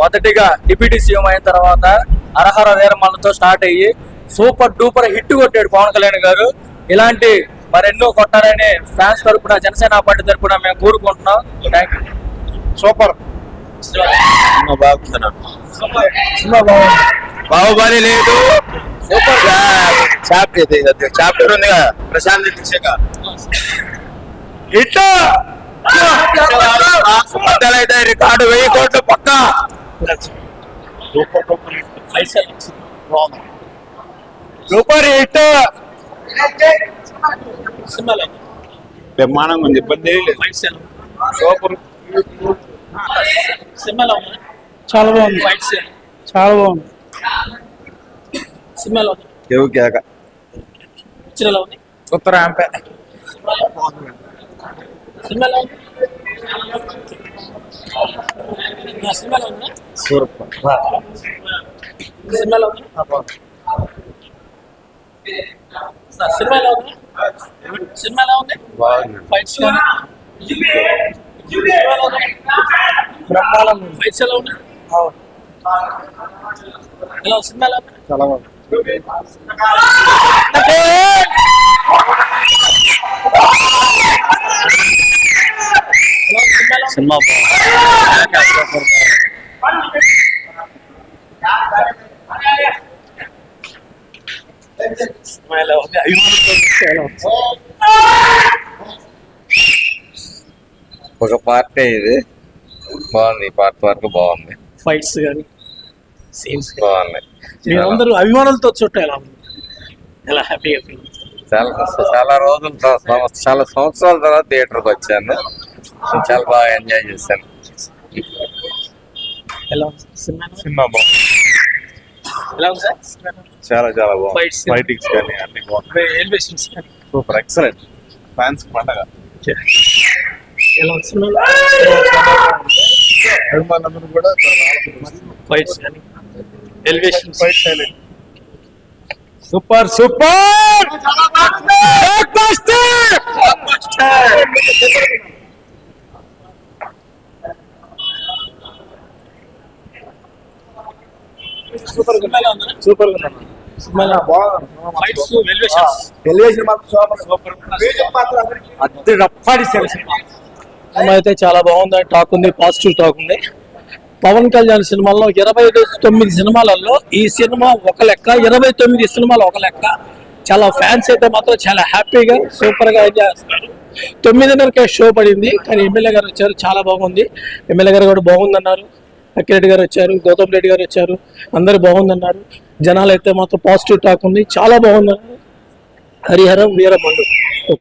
మొదటిగా deputy CM అయిన తర్వాత అరహర వీరమల్లతో స్టార్ట్ అయ్యి సూపర్ డూపర్ హిట్ కొట్టాడు పవన్ కళ్యాణ్ గారు. ఇలాంటి మరెన్నో కొట్టాలని ఫ్యాన్స్ తరపున జనసేన పార్టీ తరపున మేము కోరుకుంటున్నాం. Thank you super. బాహుబలి లేదు. సూపర్. చాప్టర్ చాప్టర్ ఉంది కదా ప్రశాంత్ శిక్షక ఇట్లా అయితే రికార్డు వెయ్యి కోట్లు పక్క. Super hit. బ్రహ్మాండంగా ఉంది ఇబ్బంది సూపర్. చాలా బాగుంది. చాలా బాగుంది. కేవు కేక. పిక్చర్లో ఉంది. ఉత్తర అంపే సినిమాలో సినిమాలో ఉంది సినిమాలో ఫైట్స్. ఫైట్స్ ఎలా ఉన్నాయి ఎలా ఉంది సినిమాలో ఉంది చాలా బాగుంది ఎలా ఉంది సినిమాలో ఒక పార్టీ ఇది. బాగుంది పార్ట్ వరకు బాగుంది. ఫైట్స్ కానీ సీన్స్ బాగుంది. మీరందరూ అభిమానులతో చుట్టూ ఎలా ఉంది? ఎలా హ్యాపీగా ఫీల్ చాలా చాలా రోజుల చాలా సంవత్సరాల తర్వాత థియేటర్కి వచ్చాను. చాలా బాగా ఎంజాయ్ చేశాను. ఎలా సినిమా సినిమా బాగుంది. ఎలా ఉంది సార్? సినిమా చాలా చాలా Fights. బాగుంది ఫైటింగ్స్ కానీ అన్ని సూపర్ ఎక్సలెంట్ ఫ్యాన్స్ పండగ. ఎలా ఉంది సినిమాలో అభిమానులందరూ కూడా ఫైట్స్ కానీ ఎలివేషన్స్ సూపర్ సూపర్ సూపర్ సూపర్గా ఉంది. సినిమాలో ఫైట్స్ ఎలివేషన్స్ అద్దె రప్పాడి సినిమా. అయితే చాలా బాగుంది. టాక్ ఉంది పాజిటివ్ టాక్ ఉంది. పవన్ కళ్యాణ్ సినిమాల్లో ఇరవై తొమ్మిది సినిమాలలో ఈ సినిమా ఒక లెక్క ఇరవై తొమ్మిది సినిమాలు ఒక లెక్క. చాలా ఫ్యాన్స్ అయితే మాత్రం చాలా హ్యాపీగా సూపర్గా ఎంజాయ్ చేస్తున్నారు. తొమ్మిదిన్నరకే షో పడింది కానీ ఎమ్మెల్యే గారు వచ్చారు చాలా బాగుంది. ఎమ్మెల్యే గారు కూడా బాగుందన్నారు. అక్కిరెడ్డి గారు వచ్చారు గౌతమ్ రెడ్డి గారు వచ్చారు. అందరు బాగుందన్నారు. జనాలు అయితే మాత్రం పాజిటివ్ టాక్ ఉంది. చాలా బాగుందన్నారు. హరిహరం వీరమండు